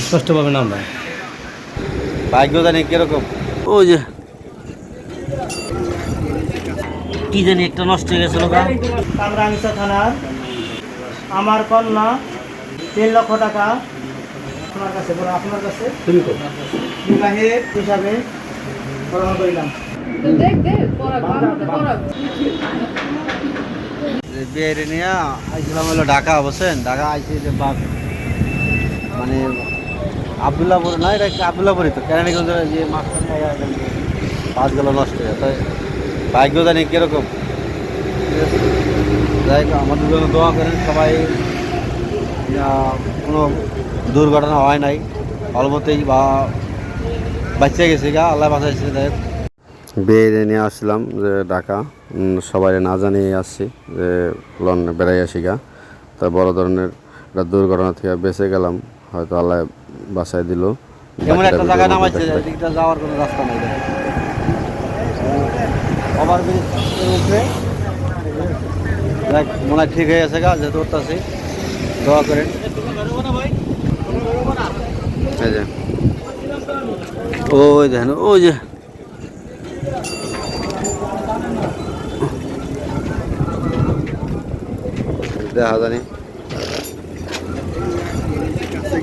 স্পষ্ট পাবে না ভাগ্য জানি কীরকম? ওই যে। কি জানি একটা নষ্ট হয়ে গেছিল থানার আমার কন্যা তিন লক্ষ টাকা আপনার কাছে বলো আপনার কাছে? বিবাহের হিসাবে গ্রহণ করিলাম। বিয়ে নিয়ে আইছিলাম হলো ঢাকা বসেন ঢাকা আইছি যে বাঘ মানে আবদুল্লাপুর না, এটা কি আবদুল্লাপুরই তো? কেরানীগঞ্জের যে মাস্টার বাসগুলো নষ্ট হয়ে তাই ভাগ্য জানি কীরকম? যাই আমাদের জন্য দোয়া করেন সবাই কোনো দুর্ঘটনা হয় নাই। অল্পতেই বা বাচ্চা গেছে গা, আল্লাহ বাঁচাইছে, যাই বিয়ে নিয়ে আসলাম যে ঢাকা। সবাই না জানিয়ে আসছি যে লন বেড়াই আসি গা। তা বড় ধরনের একটা দুর্ঘটনা থেকে বেঁচে গেলাম। হয়তো আল্লাহ বাসায় দিল। এমন একটা জায়গায় নামাইছে এদিকটা যাওয়ার কোনো রাস্তা নাই ওভার ব্রিজের উপরে মনে হয় ঠিক হয়ে গেছে গা যেহেতু উঠতেছি দোয়া করেন। ওই দেখেন ওই যে। দেখা জানি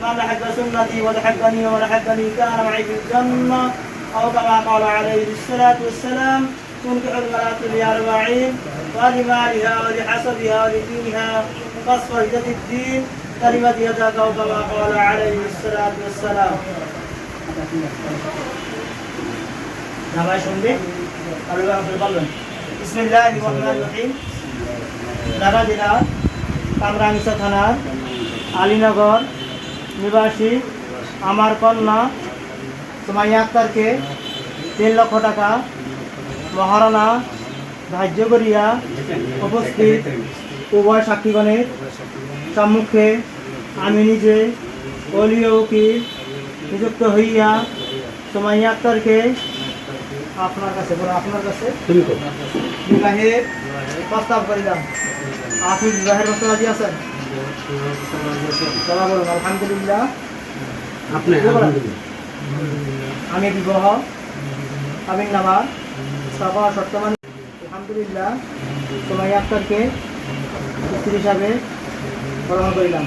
من لحق سنتي ولحقني ولحقني كان معي في الجنة أو كما قال عليه الصلاة والسلام تنكح المرأة لأربعين ولمالها ولحسبها ولدينها قصف جد الدين كلمة يدك أو كما قال عليه الصلاة والسلام নামায় শুনবে আল্লাহ বলবেন বিসমিল্লাহ রহমান রহিম ঢাকা জেলার কামরাঙ্গিসা থানার আলীনগর নিবাসী আমার কন্যা সুমাইয়া আক্তারকে তিন লক্ষ টাকা মহারণা ধার্য করিয়া উপস্থিত উভয় সাক্ষীগণের সম্মুখে আমি নিজে অলীয় উকিল নিযুক্ত হইয়া সুমাইয়া আক্তারকে আপনার কাছে বলো আপনার কাছে বিবাহের প্রস্তাব করিলাম। আপনি বিবাহের প্রস্তাব আছেন? আলহামদুলিল্লাহ। আপনি আমি বিবাহ আলহামদুলিল্লাহ আক্তারকে স্ত্রী হিসাবে গ্রহণ করিলাম।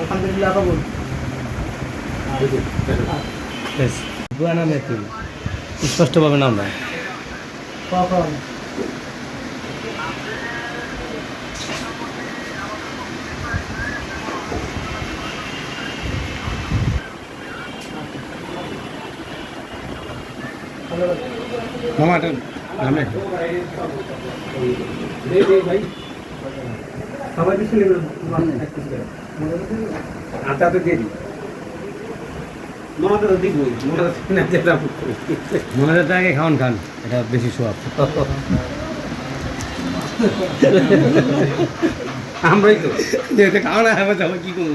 আলহামদুলিল্লাহ কবুল। নামে পাবে কখন? মামা এটা নামে। সবাই কিছু নেবেন আটা তো দিয়ে দিই। মনে তো আগে খাওয়ান খান এটা বেশি সোয়াব আমরাই তো। খাওয়া না হবে কি করব?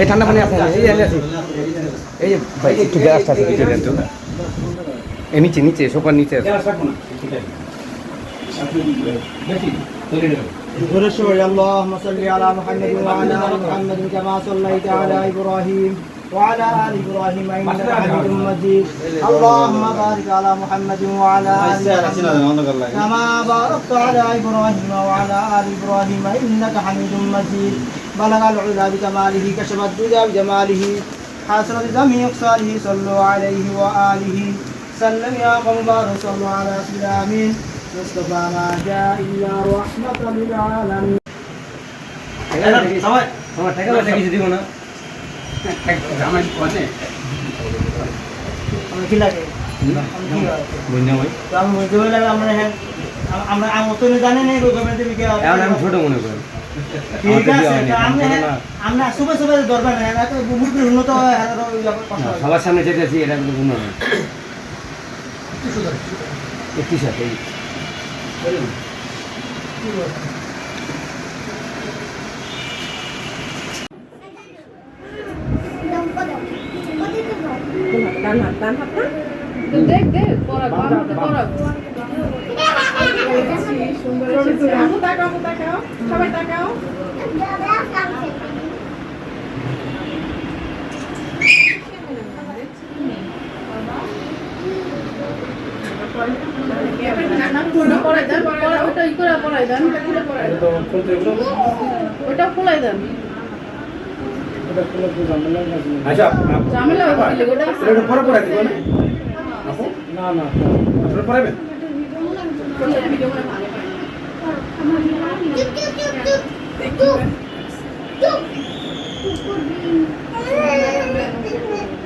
এই ঠান্ডা পানি আপনার এই আছে। এই যে ভাই একটু গ্যাসটা আছে কিছু দেন তো এই নিচে নিচে সোফার নিচে আছে। ধরে সবাই আল্লাহ সাল্লি আলা মুহাম্মাদ ওয়া আলা মুহাম্মাদ কামা সাল্লাইতা আলা ইব্রাহিম। وعلى آل إبراهيم إنك حميد مجيد اللهم بارك على محمد وعلى آل محمد كما باركت على إبراهيم وعلى آل إبراهيم إنك حميد مجيد بلغ العلا بكماله كشف الدجى بجماله حسرة جميع أقصاله صلوا عليه وآله سلم يا قوم بارك صلوا على سلامين مصطفى ما جاء إلا رحمة للعالمين আমার পথে আমরা কি লাগে হ্যাঁ ছোট মনে করি ঠিক আমাকে আছে দেওয়া তো হয়নি, আমরা ছোট না। আমরা সুবে সুবে দরকার নেই না তো মুখে উন্নত হয় ওই কথা হবে। সবার সামনে যেতেছি এটা কিন্তু নয় একটি সাথে ডান হাত না তো দেখ সুন্দর আমু তাকাও আমু তাকাও সবাই তাকাও। ওটা খোলাই দেন। আচ্ছা ওটা এটা পরে পরে দিব না? না পড়াবেন ভিডিও করে ভালো পাই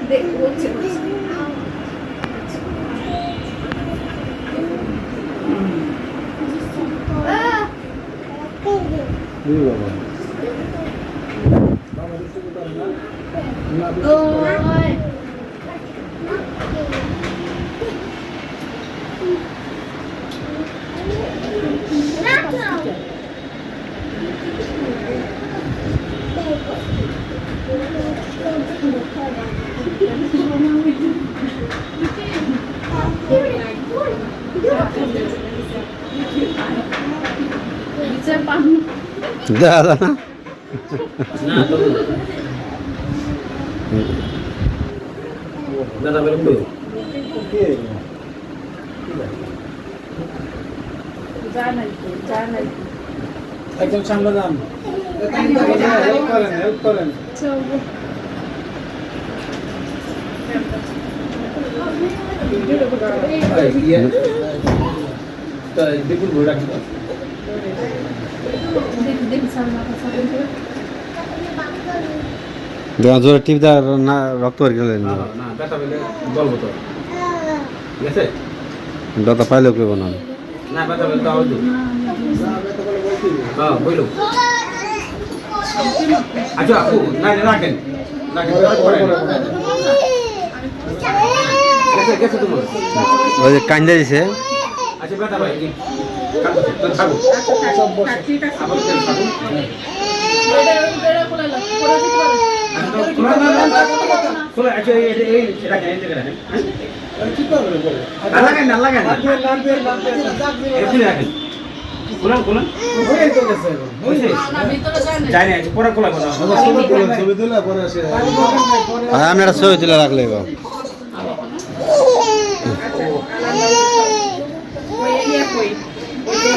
দেখ হচ্ছে হচ্ছে বিচার পান দাদা না দাদা বেরো যা নাই তো, যা নাই তো। একজন সামনে যান হেল্প করেন হেল্প করেন চলো। ইয়ে তো দেখুন বই রাখি দেখ দেখ সামনে সামনে করে। দেওয়া জোরে টিপ দেওয়ার না রক্ত বের গেলেন না না ব্যথা পেলে বলব তো। ঠিক আছে দাদা পাইলেও কেউ না। হ্যাঁ আচ্ছা না রাখেন। ওই যে কান্দা দিছে। আচ্ছা ব্যথা ভাই একটা ছবি তুলে রাখলে গো ওই ইয়ে কই ওই যে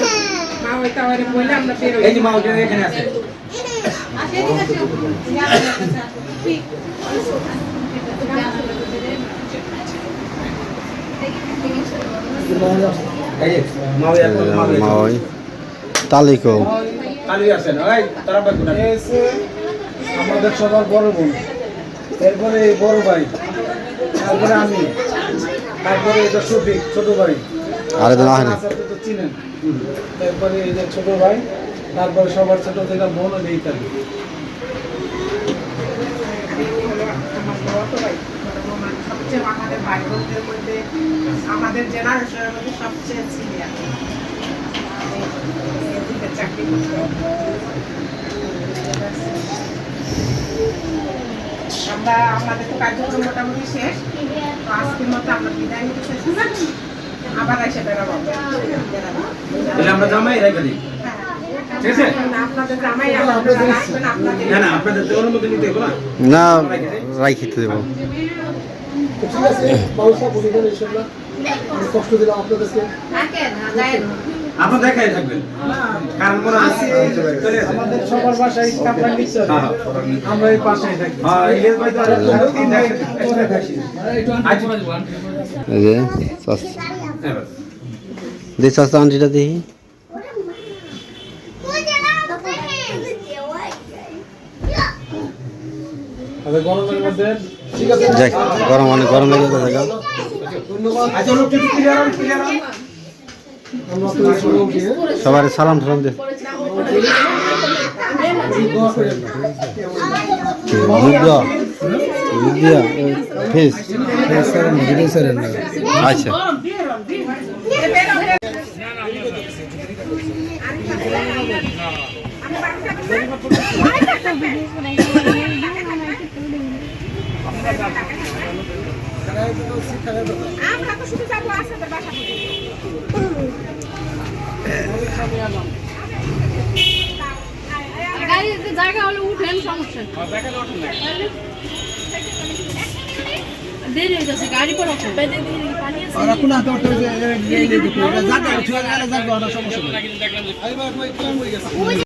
ওই টাওয়ারে আমরা বের এই যে মা ওটা এখানে আছে। তালিকো আমাদের সবার বড় বোন। এরপরে বড় ভাই তারপরে আমি তারপরে এটা শফিক ছোট ভাই। আরে তো না চিনেন। তারপরে এই যে ছোট ভাই তারপরে সবার ছোট বোন নেই তাকে সবচেয়ে আমাদের ভাই বোনদের মধ্যে জেনারেশনের মধ্যে সবচেয়ে সিনিয়র চাকরি আমরা আমাদের তো কার্যক্রম মোটামুটি শেষ। আজকের মতো আমরা বিদায় নিতে শেষ আবার এসে বেরোবো তাহলে আমরা জামাই রেখে দিই। হ্যাঁ ঠিক আছে? আপনাদের জামাই আপনারা আসবেন আপনাদের না না আপনাদের তো অনুমতি নিতে হবে না? না দেবো। ঠিক আছে কষ্ট দিলাম আপনাদেরকে। আপনার দেখাই থাকবেন। কারণ কোনো আছে আমাদের সবার বাসায় কাপড় নিচ্ছে। হ্যাঁ, আমরা এই পাশেই থাকি। হ্যাঁ ইলিয়াস ভাই তো আর তিন দেখেন আচ্ছা। এই যে চাচ- হ্যাঁ, বাস। দে চাচা আন্টিটা দেখি তবে গরমের মধ্যে ঠিক আছে যাক গরম অনেক গরম লেগে গেছে গা। ধন্যবাদ আচ্ছা লোক একটু ক্লিয়ার হন ক্লিয়ার হন আমরা তো শুরু উঠি হ্যাঁ সবার সালাম টালাম দে দোয়া করেন মুখ দিয়া মুখ দিয়া ফেস আচ্ছা আমরা তো শুধু যাব আসাদের বাসা গাড়িতে জায়গা হলে উঠেন সমস্যা দেরি হয়ে যাচ্ছে গাড়ি পর পানি আছে